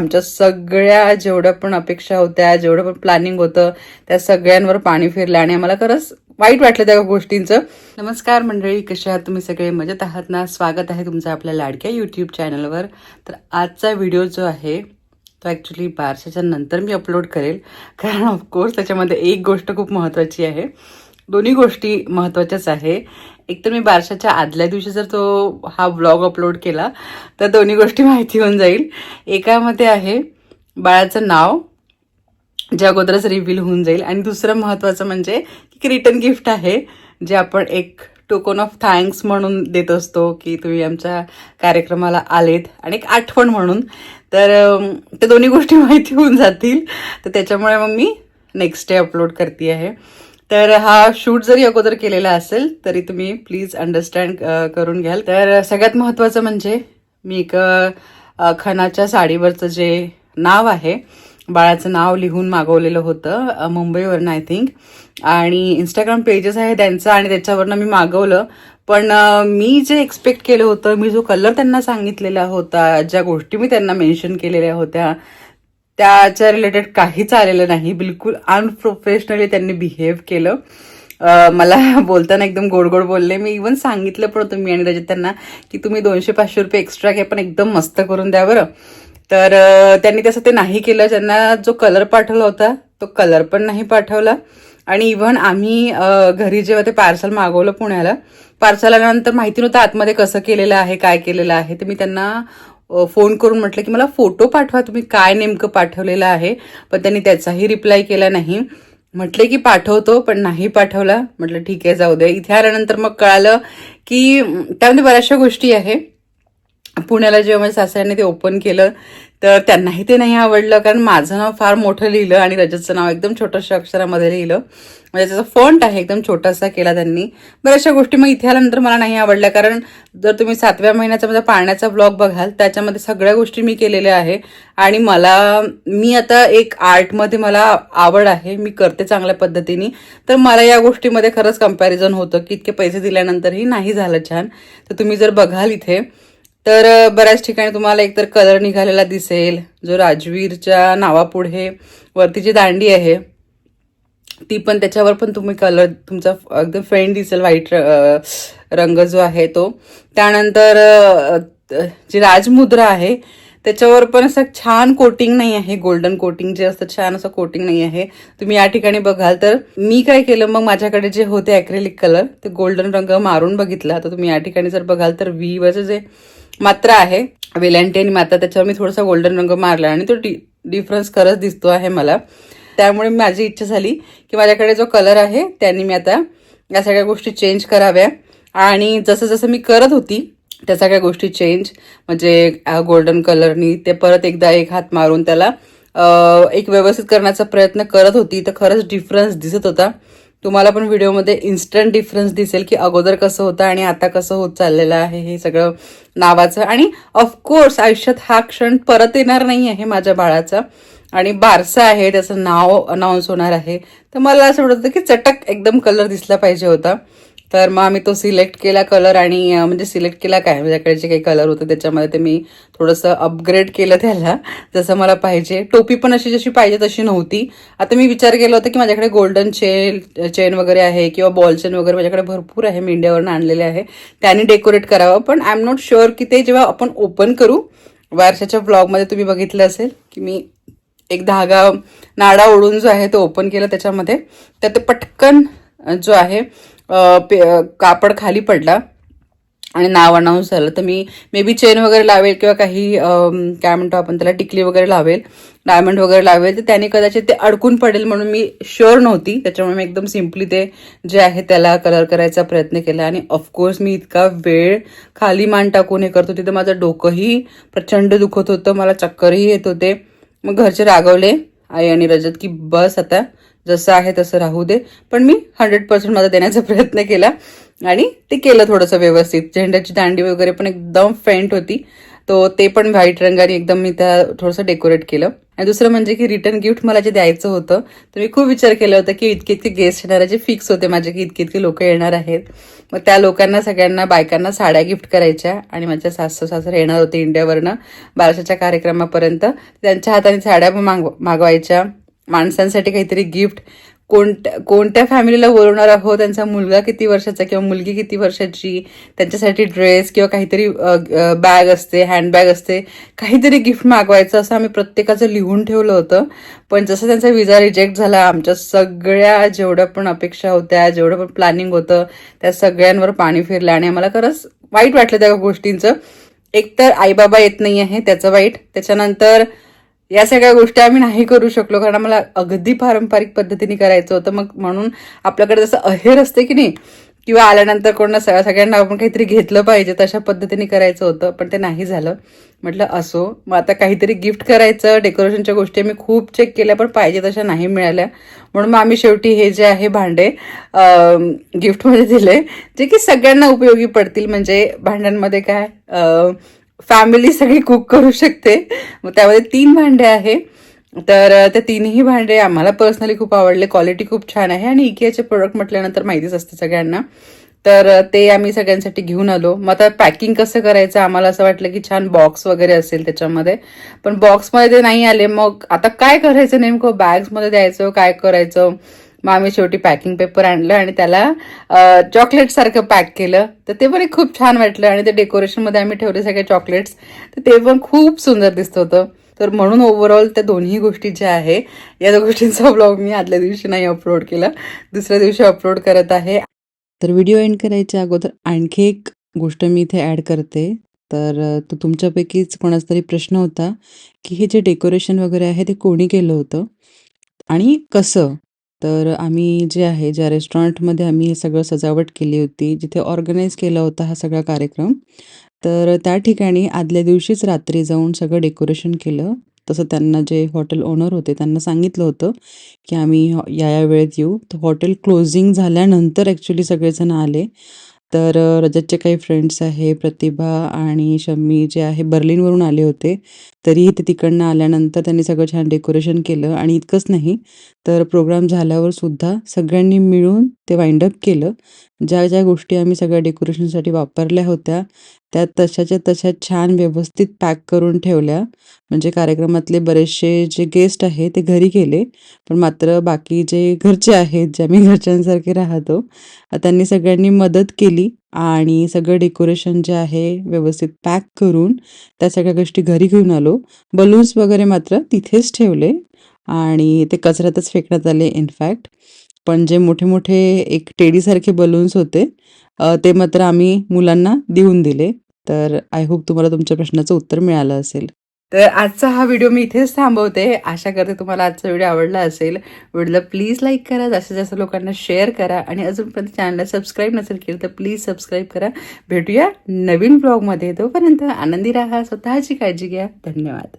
आमच्या सगळ्या जेवढ्या पण अपेक्षा होत्या जेवढं पण प्लॅनिंग होतं त्या सगळ्यांवर पाणी फिरलं आणि आम्हाला खरंच वाईट वाटलं त्या गोष्टींचं. नमस्कार मंडळी कसे आहात तुम्ही? सगळे मजेत आहात ना? स्वागत आहे तुमचं आपल्या लाडक्या यूट्यूब चॅनलवर तर आजचा व्हिडिओ जो आहे तो ॲक्च्युली बारशाच्या नंतर मी अपलोड करेल. कारण ऑफकोर्स त्याच्यामध्ये एक गोष्ट खूप महत्त्वाची आहे. दोन्ही गोष्टी महत्त्वाच्याच आहे. एक तर मी बारशाच्या आदल्या दिवशी जर तो हा ब्लॉग अपलोड केला तर दोन्ही गोष्टी माहिती होऊन जाईल. एकामध्ये आहे बाळाचं नाव जे अगोदरच रिव्हील होऊन जाईल. आणि दुसरं महत्त्वाचं म्हणजे की रिटर्न गिफ्ट आहे जे आपण एक टोकन ऑफ थँक्स म्हणून देत असतो की तुम्ही आमच्या कार्यक्रमाला आलेत. आणि एक आठवण म्हणून. तर ते त्या दोन्ही गोष्टी माहिती होऊन जातील. तर त्याच्यामुळे मग मी नेक्स्ट डे अपलोड करते आहे तर हा शूट जरी अगोदर केलेला असेल तरी तुम्ही प्लीज अंडरस्टँड करून घ्याल. तर सगळ्यात महत्त्वाचं म्हणजे मी एक खनाच्या साडीवरचं जे नाव आहे बाळाचं नाव लिहून मागवलेलं होतं मुंबईवरनं आय थिंक आणि इंस्टाग्राम पेजेस आहे त्यांचं आणि त्याच्यावरनं मी मागवलं. पण मी जे एक्सपेक्ट केलं होतं मी जो कलर त्यांना सांगितलेला होता ज्या गोष्टी मी त्यांना मेन्शन केलेल्या होत्या त्याच्या रिलेटेड काहीच आलेलं नाही. बिलकुल अनप्रोफेशनली त्यांनी बिहेव केलं. मला बोलताना एकदम गोड गोड बोलले. मी इवन सांगितलं पण होतं मी आणि त्याच्यात त्यांना की तुम्ही दोनशे पाचशे रुपये एक्स्ट्रा घ्या पण एकदम मस्त करून द्या बरं. तर त्यांनी तसं ते नाही केलं. त्यांना जो कलर पाठवला होता तो कलर पण नाही पाठवला. आणि इव्हन आम्ही घरी जेव्हा ते पार्सल मागवलं पुण्याला पार्सल आल्यानंतर माहिती नव्हतं आतमध्ये कसं केलेलं आहे काय केलेलं आहे. ते मी त्यांना फोन करून म्हटलं की मला फोटो पाठवा तुम्ही काय नेमकं पाठवलेलं आहे? पण त्यांनी त्याचाही रिप्लाय केला नाही. म्हटले की पाठवतो पण नाही पाठवला. म्हटलं ठीक आहे जाऊ दे. इथे आल्यानंतर मग कळालं की त्यामध्ये बऱ्याचशा गोष्टी आहे. पुण्याला जेव्हा माझ्या सासऱ्याने ते ओपन केलं तर त्यांनाही ते नाही आवडलं कारण माझं नाव फार मोठं लिहिलं आणि रजतचं नाव एकदम छोट्याशा अक्षरामध्ये लिहिलं. म्हणजे त्याचा फॉन्ट आहे एकदम छोटासा केला त्यांनी. बऱ्याचशा गोष्टी मग इथे आल्यानंतर मला नाही आवडल्या कारण जर तुम्ही सातव्या महिन्याचा माझा पाण्याचा ब्लॉग बघाल त्याच्यामध्ये सगळ्या गोष्टी मी केलेल्या आहे. आणि मला मी आता एक आर्टमध्ये मला आवड आहे मी करते चांगल्या पद्धतीने. तर मला या गोष्टीमध्ये खरंच कंपॅरिझन होतं की इतके पैसे दिल्यानंतरही नाही झालं छान. तर तुम्ही जर बघाल इथे तर बऱ्याच ठिकाणी तुम्हाला एकतर कलर निघालेला दिसेल. जो राजवीरच्या नावापुढे वरती जी दांडी आहे ती पण त्याच्यावर पण तुम्ही कलर तुमचा एकदम फेंट दिसेल व्हाईट रंग जो आहे तो. त्यानंतर जी राजमुद्रा आहे त्याच्यावर पण असं छान कोटिंग नाही आहे. गोल्डन कोटिंग जे असतं छान असं कोटिंग नाही आहे. तुम्ही या ठिकाणी बघाल तर मी काय केलं मग माझ्याकडे जे होते ॲक्रेलिक कलर ते गोल्डन रंग मारून बघितला. तर तुम्ही या ठिकाणी जर बघाल तर वीवरचं जे मात्रा आहे. वेलांटी आणि त्याच्यावर मी थोडासा गोल्डन रंग मारला आणि तो डि डिफरन्स खरंच दिसतो आहे मला. त्यामुळे माझी इच्छा झाली की माझ्याकडे जो कलर आहे त्यांनी मी आता या सगळ्या गोष्टी चेंज कराव्या. आणि जसं जसं मी करत होती त्या सगळ्या गोष्टी चेंज म्हणजे गोल्डन कलरनी ते परत एकदा एक हात मारून त्याला एक व्यवस्थित करण्याचा प्रयत्न करत होती तर खरंच डिफरन्स दिसत होता. तुम्हाला पण व्हिडिओमध्ये इन्स्टंट डिफरन्स दिसेल की अगोदर कसं होतं आणि आता कसं होत चाललेलं आहे हे सगळं नावाचं. आणि ऑफकोर्स आयुष्यात हा क्षण परत येणार नाही आहे माझ्या बाळाचा. आणि बारसा आहे त्याचं नाव अनाऊन्स होणार आहे. तर मला असं वाटत होतं की चटक एकदम कलर दिसला पाहिजे होता. तर मग आम्ही तो सिलेक्ट केला कलर आणि म्हणजे सिलेक्ट केला काय? म्हणजे माझ्याकडे जे काही कलर होते त्याच्यामध्ये ते मी थोडंसं अपग्रेड केलं त्याला जसं मला पाहिजे. टोपी पण अशी जशी पाहिजे तशी नव्हती. आता मी विचार केला होता की माझ्याकडे गोल्डन चेन चेन वगैरे आहे किंवा बॉल चेन वगैरे माझ्याकडे भरपूर आहे मी इंडियावरून आणलेले आहे. त्याने डेकोरेट करावं पण आय एम नॉट शुअर की ते जेव्हा आपण ओपन करू वारशाच्या ब्लॉगमध्ये तुम्ही बघितलं असेल की मी एक धागा नाडा ओढून जो आहे तो ओपन केला त्याच्यामध्ये. तर ते पटकन जो आहे पे- कापड खाली पडला आणि नाव अनाऊन्स झालं. तर मी मे बी चेन वगैरे लावेल किंवा काही काय म्हणतो आपण त्याला टिकली वगैरे लावेल. डायमंड वगैरे लावेल. तर त्याने कदाचित ते अडकून पडेल म्हणून मी शुअर नव्हती. त्याच्यामुळे मी एकदम सिम्पली ते जे आहे त्याला कलर करायचा प्रयत्न केला. आणि ऑफकोर्स मी इतका वेळ खाली मान टाकून हे करत होती. तर माझं डोकंही प्रचंड दुखत होतं. मला चक्करही येत होते. मग घरचे रागवले आई आणि रजत की बस आता जसं आहे तसं राहू दे. पण मी हंड्रेड पर्सेंट माझा देण्याचा प्रयत्न केला. आणि ते केलं थोडंसं व्यवस्थित. झेंड्याची दांडी वगैरे पण एकदम फेंट होती. तो ते पण व्हाईट रंगाने एकदम मी त्या थोडंसं डेकोरेट केलं. आणि दुसरं म्हणजे की रिटर्न गिफ्ट मला जे द्यायचं होतं तर मी खूप विचार केला होता की इतके इतके गेस्ट येणार जे फिक्स होते माझे की इतके इतके लोक येणार आहेत. मग त्या लोकांना सगळ्यांना बायकांना साड्या गिफ्ट करायच्या. आणि माझ्या सासू सासरे येणार होते इंडियावरनं. बाराशाच्या कार्यक्रमापर्यंत. त्यांच्या हाताने साड्या पण मागवायच्या. माणसांसाठी काहीतरी गिफ्ट. कोणत्या कोणत्या फॅमिलीला बोलवणार आहोत? त्यांचा मुलगा किती वर्षाचा किंवा मुलगी किती वर्षाची? त्यांच्यासाठी ड्रेस किंवा काहीतरी बॅग असते हँडबॅग असते काहीतरी गिफ्ट मागवायचं असं आम्ही प्रत्येकाचं लिहून ठेवलं होतं. पण जसं त्यांचा विजा रिजेक्ट झाला आमच्या सगळ्या जेवढ्या पण अपेक्षा होत्या जेवढं पण प्लॅनिंग होतं त्या सगळ्यांवर पाणी फिरलं आणि आम्हाला खरंच वाईट वाटलं त्या गोष्टींचं. एकतर आईबाबा येत नाही आहे त्याचं वाईट. त्याच्यानंतर या सगळ्या गोष्टी आम्ही नाही करू शकलो कारण आम्हाला अगदी पारंपरिक पद्धतीने करायचं होतं. मग म्हणून आपल्याकडे जसं अहेर असते की नाही किंवा आल्यानंतर कोण सगळ्या सगळ्यांना आपण काहीतरी घेतलं पाहिजे तशा पद्धतीने करायचं होतं पण ते नाही झालं. म्हटलं असो. मग आता काहीतरी गिफ्ट करायचं डेकोरेशनच्या गोष्टी आम्ही खूप चेक केल्या पण पाहिजे तशा नाही मिळाल्या. म्हणून मग आम्ही शेवटी हे जे आहे भांडे गिफ्टमध्ये दिले जे की सगळ्यांना उपयोगी पडतील. म्हणजे भांड्यांमध्ये काय फॅमिली सगळी कुक करू शकते. मग त्यामध्ये तीन भांडे आहे. तर ते तीनही भांडे आम्हाला पर्सनली खूप आवडले. क्वालिटी खूप छान आहे आणि इकियाचे प्रोडक्ट म्हटल्यानंतर माहितीच असते सगळ्यांना. तर ते आम्ही सगळ्यांसाठी घेऊन आलो. मग आता पॅकिंग कसं करायचं? आम्हाला असं वाटलं की छान बॉक्स वगैरे असेल त्याच्यामध्ये. पण बॉक्समध्ये ते नाही आले. मग आता काय करायचं नेमकं? बॅग्समध्ये द्यायचं? काय करायचं? मग आम्ही शेवटी पॅकिंग पेपर आणलं आणि त्याला चॉकलेट सारखं पॅक केलं. तर ते पण एक खूप छान वाटलं आणि ते डेकोरेशनमध्ये आम्ही ठेवले सगळे चॉकलेट्स तर ते पण खूप सुंदर दिसत होतं. तर म्हणून ओव्हरऑल त्या दोन्ही गोष्टी ज्या आहे या गोष्टींचा ब्लॉग मी आदल्या दिवशी नाही अपलोड केला. दुसऱ्या दिवशी अपलोड करत आहे. तर व्हिडिओ एंड करायच्या अगोदर आणखी एक गोष्ट मी इथे ॲड करते. तर तो तुमच्यापैकीच कोणाचा तरी प्रश्न होता की हे जे डेकोरेशन वगैरे आहे ते कोणी केलं होतं? आणि कसं? तर आम्ही जे आहे ज्या रेस्टॉरंटमध्ये आम्ही हे सगळं सजावट केली होती जिथे ऑर्गनाईज केला होता हा सगळा कार्यक्रम तर त्या ठिकाणी आदल्या दिवशीच रात्री जाऊन सगळं डेकोरेशन केलं. तसं त्यांना जे हॉटेल ओनर होते त्यांना सांगितलं होतं की आम्ही या या वेळेत येऊ. तर हॉटेल क्लोजिंग झाल्यानंतर ॲक्च्युली सगळेजण आले. तर रजतचे काही फ्रेंड्स आहे प्रतिभा आणि शम्मी जे आहे बर्लिनवरून आले होते. तरीही ते तिकडनं आल्यानंतर त्यांनी सगळं छान डेकोरेशन केलं आणि इतकंच नाही तर प्रोग्राम झाल्यावर सुद्धा सगळ्यांनी मिळून ते वाइंड अप केलं. ज्या ज्या गोष्टी आम्ही सगळ्या डेकोरेशनसाठी वापरल्या होत्या त्या तशाच्या तशा छान व्यवस्थित पॅक करून ठेवल्या. म्हणजे कार्यक्रमातले बरेचसे जे गेस्ट आहे ते घरी गेले. पण मात्र बाकी जे घरचे आहेत जे आम्ही घरच्यांसारखे राहतो त्यांनी सगळ्यांनी मदत केली आणि सगळं डेकोरेशन जे आहे व्यवस्थित पॅक करून त्या सगळ्या गोष्टी घरी घेऊन आलो. बलून्स वगैरे मात्र तिथेच ठेवले आणि ते कचऱ्यातच फेकण्यात आले इनफॅक्ट पण जे मोठे मोठे एक टेडीसारखे बलून्स होते ते मात्र आम्ही मुलांना देऊन दिले. तर आय होप तुम्हाला तुमच्या प्रश्नाचं उत्तर मिळालं असेल. तर आजचा हा व्हिडिओ मी इथेच थांबवते. आशा करते तुम्हाला आजचा व्हिडिओ आवडला असेल. व्हिडिओला प्लीज लाईक करा. जास्तीत जास्त लोकांना शेअर करा. आणि अजूनपर्यंत चॅनलला सबस्क्राईब नसेल केलं तर प्लीज सबस्क्राईब करा. भेटूया नवीन ब्लॉगमध्ये तोपर्यंत आनंदी राहा. स्वतःची काळजी घ्या. धन्यवाद.